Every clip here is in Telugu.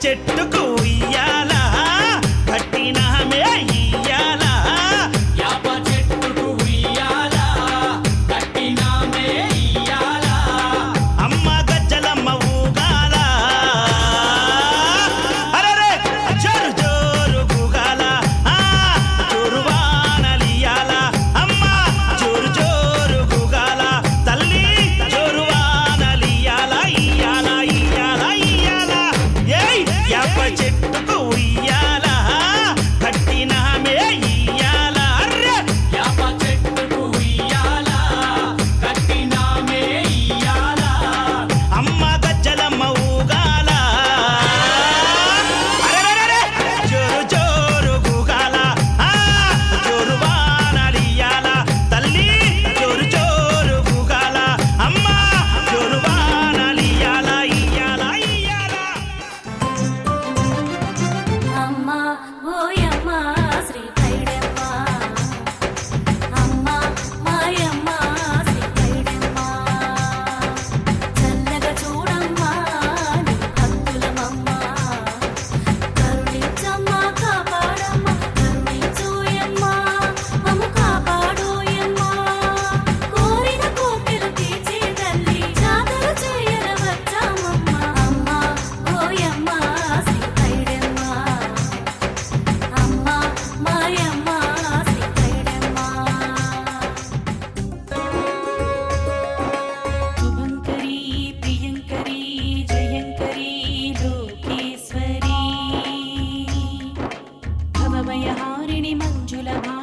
చెట్టుకు ఉయ్యాల? కట్టినామే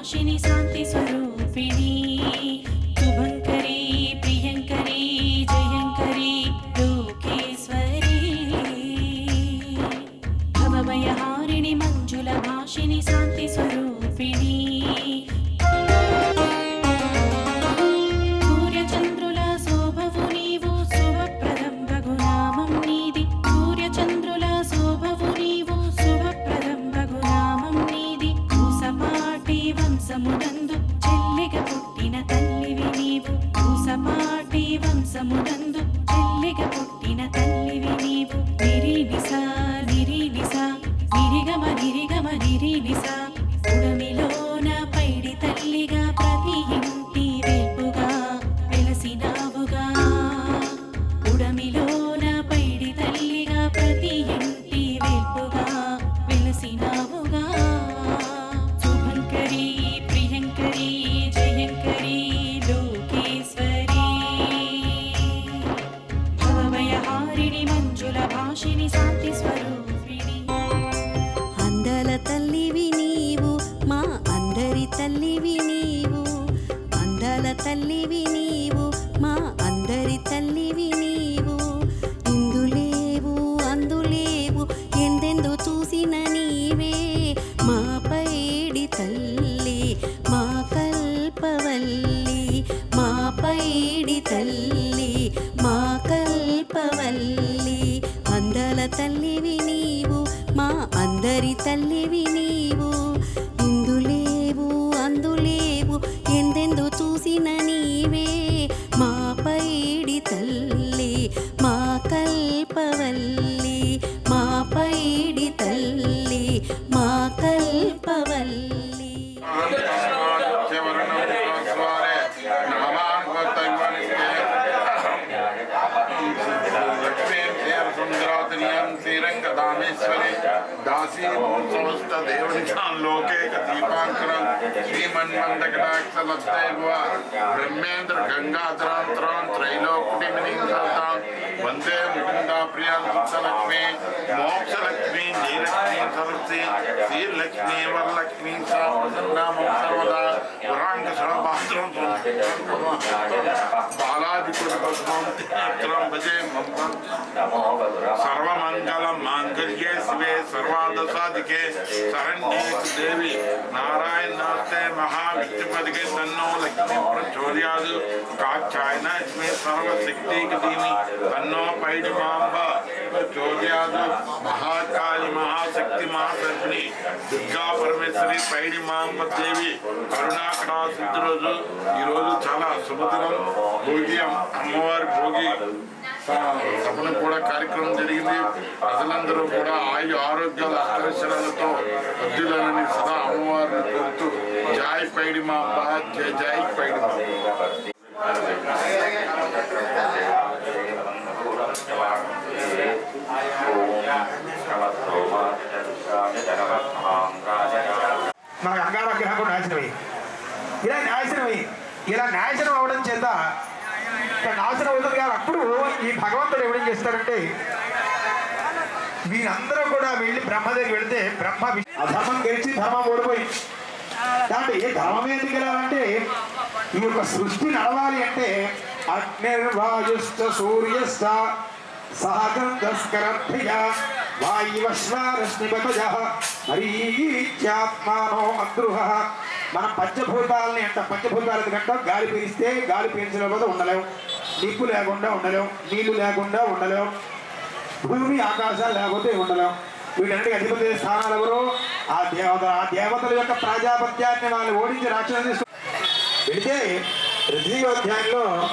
Shini Santi Swami. తల్లివి నీవు అందల తల్లివి عظيم देवनिताल्लोके दीपाङ्कुरं श्रीमन्मन्दकटाक्षलब्धैर्वा ब्रह्मेन्द्र गङ्गाधरान्तरां त्रैलोक्यमिनीं सतां वंदे मुकुन्दाप्रियाँ सुतलक्ष्मी मोक्षलक्ष्मी नीलक्ष्मीं सरस्वती श्रीलक्ष्मी वरलक्ष्मी सा प्रसन्नामं सर्वदा पुराङ्गसभात्रं बालादिकृतपद्मं त्रिनेत्रं भजे सर्वमङ्गलं माङ्गल्ये शिवे सर्वादशादिके దేవి నారాయణ నాస్తే మహావిష్ణుపదికే తన్నో లక్ష్మీ ప్రచోదయాదు. కాక్షాయన ఇస్మే సర్వశక్తి దీని తన్నో పైడి మాంబ ప్రచోదయాదు. మహాకాళి మహాశక్తి మహాసర్పిణి దుర్గా పరమేశ్వరి పైడి మాంబ దేవి కరుణాకడా సిద్ధి రోజు ఈరోజు చాలా శుభదినం. భోగి అమ్మవారి భోగి సభను కూడా కార్యక్రమం జరిగింది. ప్రజలందరూ కూడా ఆయు ఆరోగ్యాల అక్షరాలతో వృద్ధులని సదా అమ్మవారిని కోరుతూ జాయ్ పైడి మా అబ్బా జాయ్ పైడి మా మన గంగార కూడా నాశనమై ఇలా నాశనమై ఇలా నాశనం అవడం చేత నాశనం అవుతుంది కానీ అప్పుడు ఈ భగవంతుడు ఎవడేం చేస్తాడంటే వీరందరూ కూడా వెళ్ళి బ్రహ్మ దగ్గరికి వెళితే బ్రహ్మ వి- అధర్మం గెలిచి ధర్మం ఓడిపోయింది దాంట్లో ఏ ధర్మం ఎందుకు గెలవాలంటే ఈ యొక్క సృష్టి నడవాలి అంటే అగ్నిర్వాయుశ్చ సూర్యశ్చ సహగంధస్కరభ్య వాయువశ్వారశ్మిపతజ మరీత్యాత్మానో అద్రుహ. మనం పంచభూతాలని అంట పంచభూతాలు కంట గాలి పీలిస్తే గాలి పీల్చలేకపోతే ఉండలేం నిప్పు లేకుండా ఉండలేం నీళ్ళు లేకుండా ఉండలేం భూమి ఆకాశాలు లేకపోతే ఉండలేం వీటన్నిటికి అధిపతి స్థానాలు ఎవరు? ఆ దేవత. ఆ దేవతల యొక్క ప్రజాపత్యాన్ని వాళ్ళు ఓడించి రాక్షసుని వెళితే అధ్యాయంలో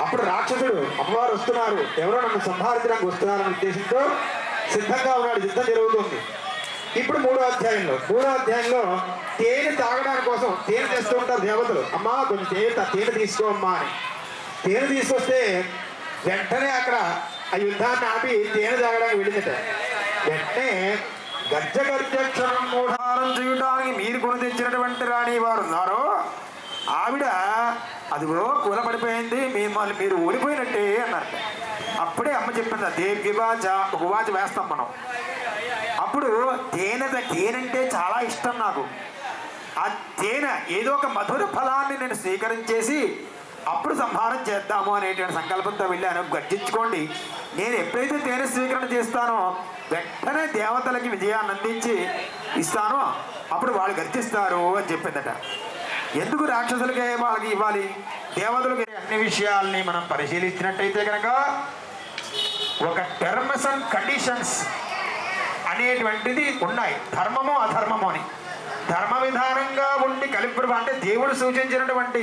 అప్పుడు రాక్షసుడు అమ్మవారు వస్తున్నారు. ఎవరో నన్ను సంహారించడానికి వస్తున్నారనే ఉద్దేశంతో సిద్ధంగా ఉన్నాడు. యుద్ధం జరుగుతుంది. ఇప్పుడు మూడో అధ్యాయంలో మూడో అధ్యాయంలో తేనె తాగడానికి కోసం తేనె తెస్తూ ఉంటారు దేవతలు. అమ్మా కొంచెం తేనె తేనె తీసుకో అమ్మా అని. తేనె తీసుకొస్తే వెంటనే అక్కడ ఆ యుద్ధాన్ని ఆపి తేనె తాగడానికి వెళ్ళిందట. వెంటనే గజ్జ గర్జక్షరం మూఢారం చేయడానికి మీరు కొని తెచ్చినటువంటి రాణి వారు ఉన్నారు ఆవిడ అదిగో కూలపడిపోయింది మిమ్మల్ని మీరు ఓడిపోయినట్టే అన్నారు. అప్పుడే అమ్మ చెప్పింది దేవ్యవాచ ఒక వాచ వేస్తాం మనం. అప్పుడు తేనె తేనంటే చాలా ఇష్టం నాకు. ఆ తేనె ఏదో ఒక మధుర ఫలాన్ని నేను స్వీకరించేసి అప్పుడు సంహారం చేద్దాము అనేటువంటి సంకల్పంతో వెళ్ళాను గర్జించుకోండి. నేను ఎప్పుడైతే తేనె స్వీకరణ చేస్తానో వెంటనే దేవతలకి విజయాన్ని అందించి ఇస్తానో. అప్పుడు వాళ్ళు గర్జిస్తారు అని చెప్పిందట. ఎందుకు రాక్షసులకే వాళ్ళకి ఇవ్వాలి? దేవతలకి అన్ని విషయాల్ని మనం పరిశీలించినట్టయితే కనుక ఒక టర్మ్స్ అండ్ కండిషన్స్ అనేటువంటిది ఉన్నాయి. ధర్మము అధర్మము అని. ధర్మ విధానంగా ఉండి కలిపి అంటే దేవుడు సూచించినటువంటి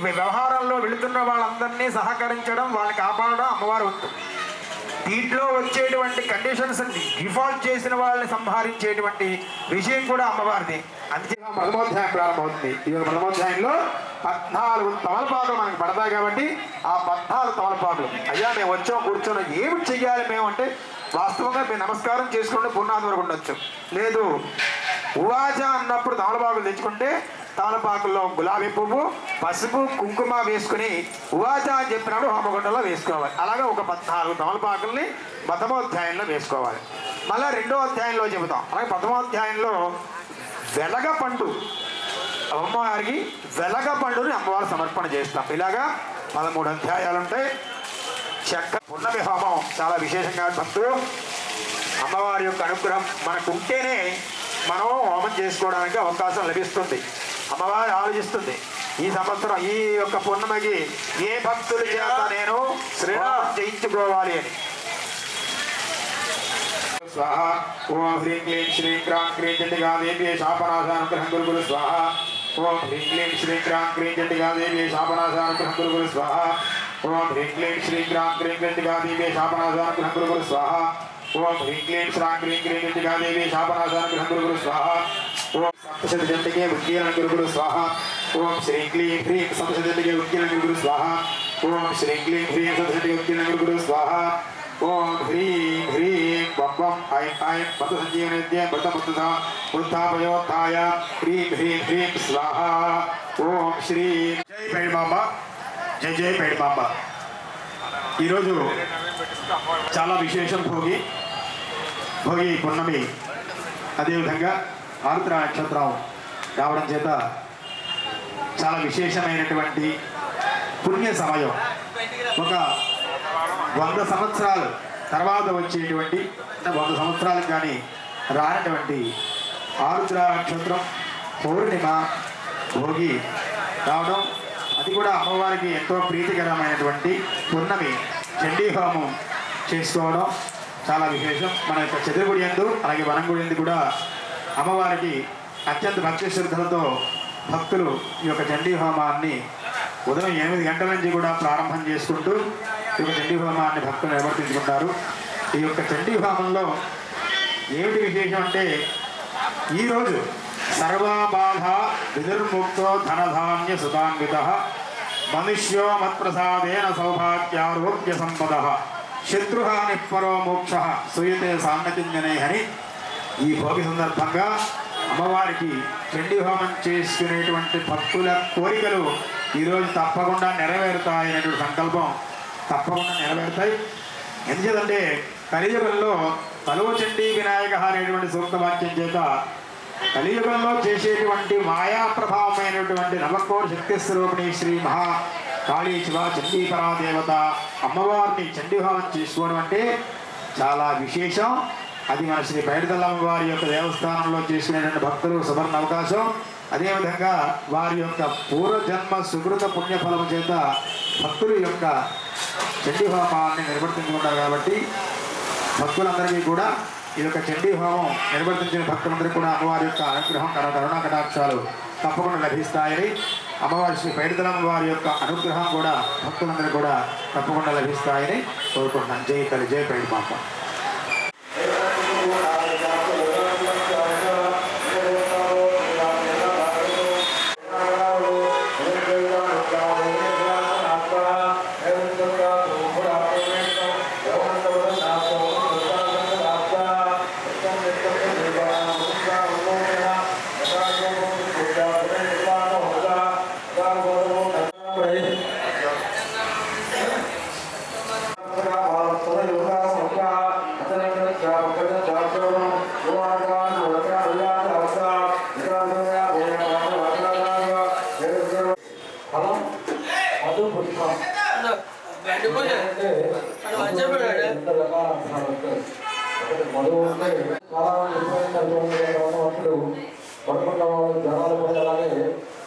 వ్యవహారంలో వెళుతున్న వాళ్ళందరినీ సహకరించడం వాళ్ళని కాపాడడం అమ్మవారు వంతు. దీంట్లో వచ్చేటువంటి కండిషన్స్ డిఫాల్ట్ చేసిన వాళ్ళని సంహరించేటువంటి విషయం కూడా అమ్మవారిది. అంతే ప్రథమోధ్యాయం ప్రారంభమవుతుంది. ఈ ప్రథమోధ్యాయంలో పద్నాలుగు తమలపాకులు మనకి పడతాయి కాబట్టి ఆ పద్నాలుగు తమలపాకులు. అయ్యా మేము వచ్చాం కూర్చొని ఏమి చెయ్యాలి మేము అంటే వాస్తవంగా మేము నమస్కారం చేసుకుంటే పునాది వరకు ఉండొచ్చు. లేదు ఉవాజా అన్నప్పుడు తమలపాకులు తెచ్చుకుంటే తమలపాకుల్లో గులాబీ పువ్వు పసుపు కుంకుమ వేసుకుని ఉవాజా అని చెప్పినప్పుడు హోమగుండలో వేసుకోవాలి. అలాగే ఒక పద్నాలుగు తమలపాకుల్ని ప్రథమోధ్యాయంలో వేసుకోవాలి. మళ్ళీ రెండో అధ్యాయంలో చెబుతాం. అలాగే ప్రథమోధ్యాయంలో వెలగ పండు. అమ్మవారికి వెలగ పండుని అమ్మవారు సమర్పణ చేస్తాం. ఇలాగా పదమూడు అధ్యాయాలు ఉంటాయి. చక్క పున్నమి హోమం చాలా విశేషంగా భక్తులు. అమ్మవారి యొక్క అనుగ్రహం మనకు ఉంటేనే మనం హోమం చేసుకోవడానికి అవకాశం లభిస్తుంది. అమ్మవారు ఆలోచిస్తుంది ఈ సంవత్సరం ఈ యొక్క పున్నమికి ఏ భక్తుల చేత నేను శ్రీరామం చేయించుకోవాలి అని. స్వాహ ఓం హ్రీం క్లీం శ్రీం క్రాం క్రీం చండిగా దేవి శాపనాశానుగ్రహం గురు గురు స్వాహ. ఓం హ్రీం క్లీం శ్రీం క్రాం క్రీం చండిగా దేవి శాపనాశానుగ్రహం గురు గురు స్వాహ. ఓం హ్రీం క్లీం శ్రీం క్రాం క్రీం చండిగా దేవి శాపనాశానుగ్రహం గురు గురు స్వాహ ఓం హ్రీం క్లీం శ్రాం క్రీం క్రీం చండిగా దేవి శాపనాశానుగ్రహం గురు గురు స్వాహ ఓం సప్తశత జంటికే ఉద్గీరణ గురు గురు స్వాహ ఓం శ్రీం క్లీం హ్రీం సప్తశత జంటికే ఉద్గీరణ గురు గురు స్వాహ ఓం శ్రీం క్లీం హ్రీం సప్తశత ఉద్గీరణ గురు గురు స్వాహ ఓం హ్రీం హ్రీం బం బం ఐం ఐం మత సంజీవనిత్య మృత మృత బుద్ధాపయోత్థాయ హ్రీం హ్రీం హ్రీం స్వాహ ఓం జయజయపేట జై ఈరోజు చాలా విశేషం భోగి. భోగి పున్నమి. అదేవిధంగా ఆరుద్ర నక్షత్రం రావడం చేత చాలా విశేషమైనటువంటి పుణ్య సమయం. ఒక వంద సంవత్సరాలు తర్వాత వచ్చేటువంటి అంటే వంద సంవత్సరాలకు కానీ రానటువంటి ఆరుద్ర నక్షత్రం పౌర్ణిమ భోగి రావడం అది కూడా అమ్మవారికి ఎంతో ప్రీతికరమైనటువంటి పున్నమి చండీ హోమం చేసుకోవడం చాలా విశేషం. మన యొక్క చతుర్గుడి ఎందు అలాగే వనంగుడి ఎందు కూడా అమ్మవారికి అత్యంత భక్తి శ్రద్ధలతో భక్తులు ఈ యొక్క చండీ హోమాన్ని ఉదయం ఎనిమిది గంటల నుంచి కూడా ప్రారంభం చేసుకుంటూ ఈ యొక్క చండీ హోమాన్ని భక్తులు నిర్వర్తించుకుంటారు. ఈ యొక్క చండీ హోమంలో ఏమిటి విశేషం అంటే ఈరోజు సర్వాబాధ విదుర్ముక్తో ధనధాన్య సుధాన్విత మనుష్యో మత్ప్రసాదేన సౌభాగ్యారోగ్య సంపద. శత్రుహాని పరో మోక్ష. సూయతే సాంగతింజనే అని ఈ భోగి సందర్భంగా అమ్మవారికి చండీ హోమం చేసుకునేటువంటి భక్తుల కోరికలు ఈరోజు తప్పకుండా నెరవేరుతాయనేటువంటి సంకల్పం తప్పకుండా నెరవేరుతాయి. ఎందుచేతంటే కలియుగంలో తలువ చండీ వినాయక అనేటువంటి సూక్త వాక్యం చేత కలియుగంలో చేసేటువంటి మాయా ప్రభావమైనటువంటి నవకోటి శక్తి స్వరూపిణి శ్రీ మహా కాళీ శివ చండీపరా దేవత అమ్మవారిని చండీభావం చేసుకోవడం అంటే చాలా విశేషం. అది మన శ్రీ బయటదల్లమ్మ వారి యొక్క దేవస్థానంలో చేసుకునేటువంటి భక్తులు సువర్ణ అవకాశం. అదేవిధంగా వారి యొక్క పూర్వజన్మ సుకృత పుణ్యఫలం చేత భక్తుల యొక్క చండీ నిర్వర్తించుకుంటారు కాబట్టి భక్తులందరికీ కూడా ఈ యొక్క చండీ హోమం. నిర్వర్తించిన భక్తులందరికీ కూడా అమ్మవారి యొక్క అనుగ్రహం కర కరుణా కటాక్షాలు తప్పకుండా లభిస్తాయని అమ్మవారి శ్రీ పైడితలమ్మ వారి యొక్క అనుగ్రహం కూడా భక్తులందరూ కూడా తప్పకుండా లభిస్తాయని కోరుకుంటున్నాను. జై తల్లి జై పైడి మాత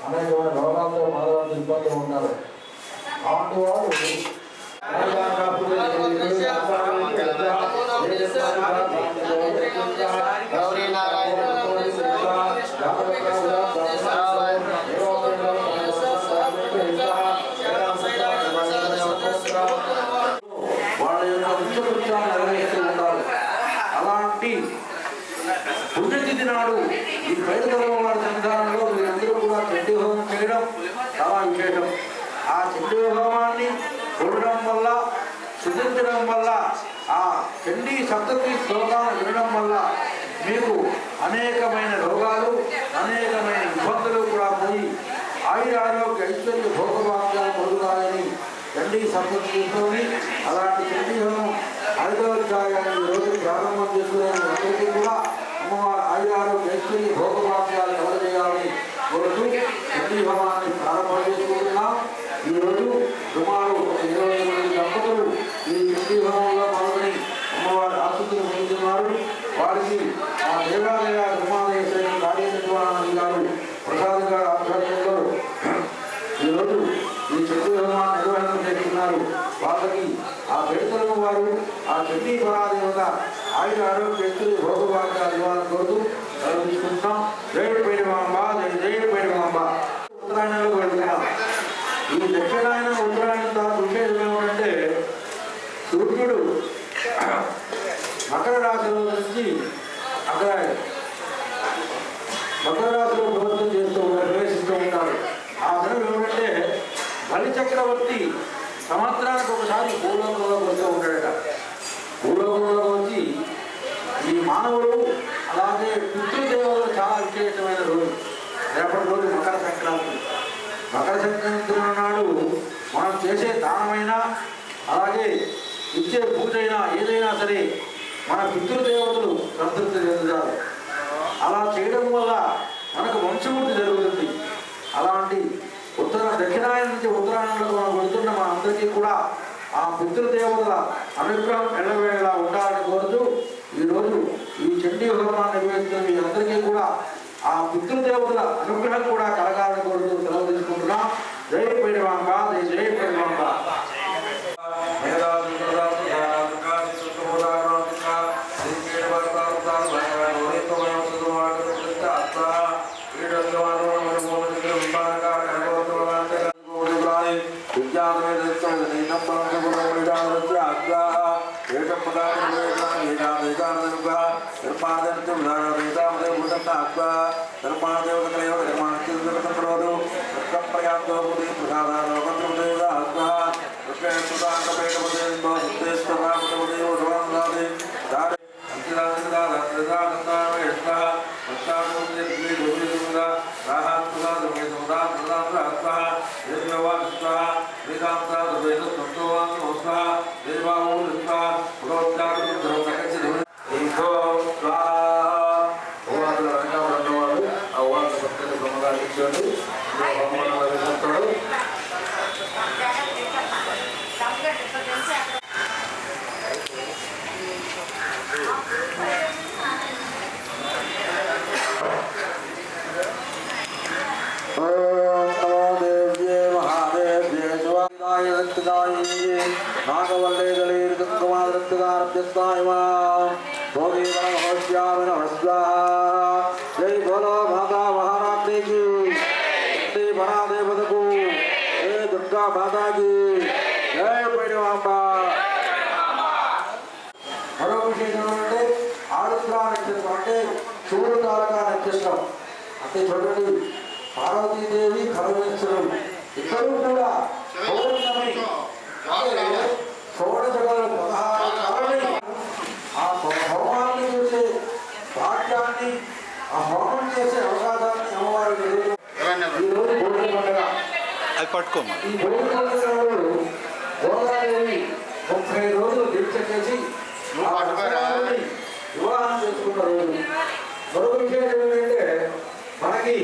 అనేకమైన రోగాలతో మానవాళ్ళు ఇబ్బందులు ఉన్నారు అలాంటి వారు వాళ్ళ యొక్క నిత్యకృత్యాలు నెరవేరుస్తూ ఉంటారు అలాంటి పుణ్యతిథి నాడు ఈ బయలుదేరం వారి సన్నిధానంలో మీరందరూ కూడా చండీ హోమం చేయడం చాలా విశేషం ఆ చండీ హోమాన్ని చూడడం వల్ల సుధించడం వల్ల సప్తతి శ్లోకాలను వినడం వల్ల మీకు అనేకమైన రోగాలు అనేకమైన ఇబ్బందులు కూడా పోయి ఆయుర ఆరోగ్య ఐశ్వర్య భోగభాగ్యాలు పొందుతాయని చండీ సప్తతితోని అలాంటి చండీ హోమం ఐదవ రోజు ప్రారంభం చేసుకునే అందరికీ కూడా అమ్మవారి ఆయురారోగ్య ఐశ్వర్య భోగభాగ్యాలు కలగజేయాలని కోరుతూ చండీ హోమాన్ని ప్రారంభం చేసుకుంటున్నాం. ఈరోజు సుమారు ఒక ఇరవై మంది దంపతులు ఈ చండీ హోమంలో పాల్గొని అమ్మవారి ఆశుద్ధులు పొందుతున్నారు వారికి ఆ దేవాలయ నిర్మాణయ శ్రేణి కార్యనిర్వహణ గారు ప్రసాద్ గారు ఆధ్వర్యంలో ఈరోజు ఈ చండీ హోమాన్ని ఉన్నారు వాళ్ళకి ఆ పెడుతున్న వారు ఆ చండీ పరాదేవత ఆయుర ఆరోగ్య వ్యక్తులు భోగభాగ్యాలు ఇవ్వాలని కోరుతూ తీసుకుంటున్నాం. జయుడు పేరుమాంబ జయుడు పేరుమాంబ ఉత్తరాయణంలోకి వెళ్తున్నాం ఈ దక్షిణాయన ఉత్తరాయణం తర్వాత విశేషం ఏమిటంటే సూర్యుడు మకర రాశిలో నుంచి అక్కడ మకర రాశిలో ప్రవర్తన చేస్తూ ఉంటారు ప్రవేశిస్తూ ఉంటారు ఆ దినం ఏమిటంటే బలి చక్రవర్తి సంవత్సరానికి ఒకసారి భూలోకంలో వస్తూ ఉంటాడట. ఊళ్ళో వచ్చి ఈ మానవుడు అలాగే పితృదేవులు చాలా విశేషమైన రోజు. రేపటి రోజు మకర సంక్రాంతి. మకర సంక్రాంతి నాడు మనం చేసే దానమైనా అలాగే ఇచ్చే పూజ అయినా ఏదైనా సరే మన పితృదేవతలు సంతృప్తి చెందుతారు. అలా చేయడం వల్ల మనకు వంశవృద్ధి జరుగుతుంది. అలాంటి ఉత్తర దక్షిణాయన నుంచి ఉత్తరాయణంలో అందరికీ కూడా ఆ పితృదేవతల అనుగ్రహం ఎల్లవేళలా ఉండాలని కోరుతూ ఈరోజు ఈ చండీ హోమాన్ని నిర్వహిస్తున్న మీ అందరికీ కూడా ఆ పితృదేవతల అనుగ్రహం కూడా కలగాలని కోరుతూ సెలవు తీసుకుంటున్నాం. ఓం నమో దేవ్యే మహాదేవ్యే శివాయ రక్తదాయిన్యే నాగవల్లే దళీర్ గంగమాదరక్తదారభ్యస్తాయ మాం భోగి మహోశ్యామి నమస్వాహ జై బోలో మాతా మహారాత్రి की శ్రీ బనాదేవతకు జై దుర్గా మాతా की జై పైడవాంబ మరో విశేషం ఏంటంటే ఆరుద్ర నక్షత్రం అంటే శివుడు తారక నక్షత్రం అంటే చూడండి పార్వతీదేవి పరమేశ్వరుడు ఇద్దరు కూడా పౌర్ణమి అంటే షోడశకల పదహారు కళని ఆ హోమాన్ని చేసే చేసే అవకాశాన్ని అది పట్టుకోమా ఈ గోదాదేవి ముప్పై రోజులు దీక్ష చేసి ఆ అమ్మవారిని వివాహం చేసుకున్న రోజు. మరొక విషయం ఏంటంటే మనకి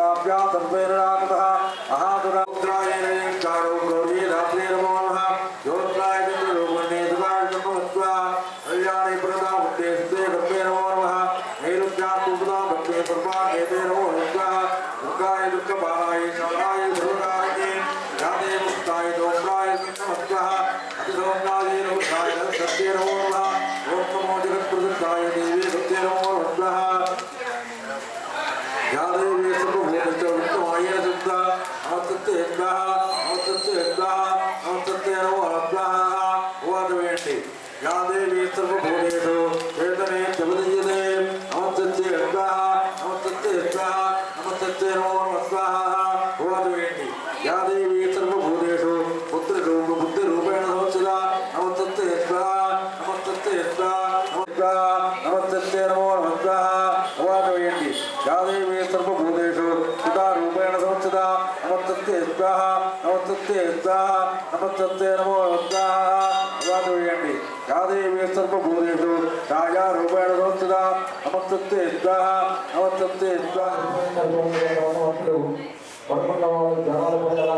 యాదేవి నమస్తే